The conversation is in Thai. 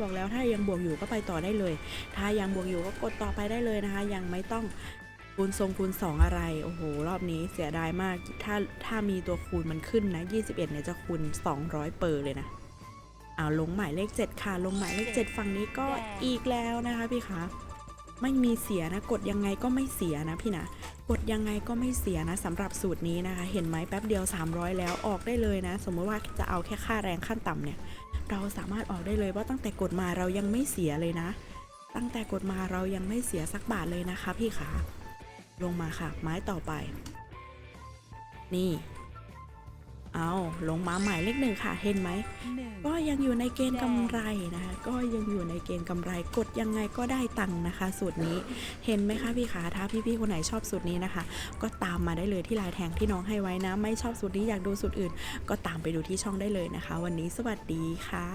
บอกแล้วถ้ายังบวกอยู่ก็ไปต่อได้เลย ถ้ายังบวกอยู่ก็กดต่อไปได้เลยนะคะ ยังไม่ต้องคูณทรงคูณ2 อะไร โอ้โห รอบนี้เสียดายมาก ถ้าถ้ามีตัวคูณมันขึ้นนะ 21 เนี่ยจะคูณ 200 เปอร์เลยนะเอาลงหมายเลข 7 ค่ะ ลงหมายเลข 7 ฝั่งนี้ก็อีกแล้วนะคะพี่คะ ไม่มีเสียนะ กดยังไงก็ไม่เสียนะพี่นะกดยังไงก็ไม่เสียนะสำหรับสูตรนี้นะคะ เห็นไหมแป๊บเดียว 300 แล้วออกได้เลยนะ สมมติว่าจะเอาแค่ค่าแรงขั้นต่ำเนี่ย เราสามารถออกได้เลยว่าตั้งแต่กดมาเรายังไม่เสียเลยนะ ตั้งแต่กดมาเรายังไม่เสียสักบาทเลยนะคะ พี่ขาลงมาค่ะ ไม้ต่อไป นี่ เอาลงมาหมายเลขหนึ่งค่ะเห็นไหมหนึ่งก็ยังอยู่ในเกณฑ์กำไรนะคะ ก็ยังอยู่ในเกณฑ์กำไรกดยังไงก็ได้ตังค์นะคะ สูตรนี้เห็นไหมคะพี่ขาถ้าพี่ๆคนไหนชอบสูตรนี้นะคะ ก็ตามมาได้เลยที่ลายแทงที่น้องให้ไว้นะ ไม่ชอบสูตรนี้อยากดูสูตรอื่น ก็ตามไปดูที่ช่องได้เลยนะคะ วันนี้สวัสดีค่ะ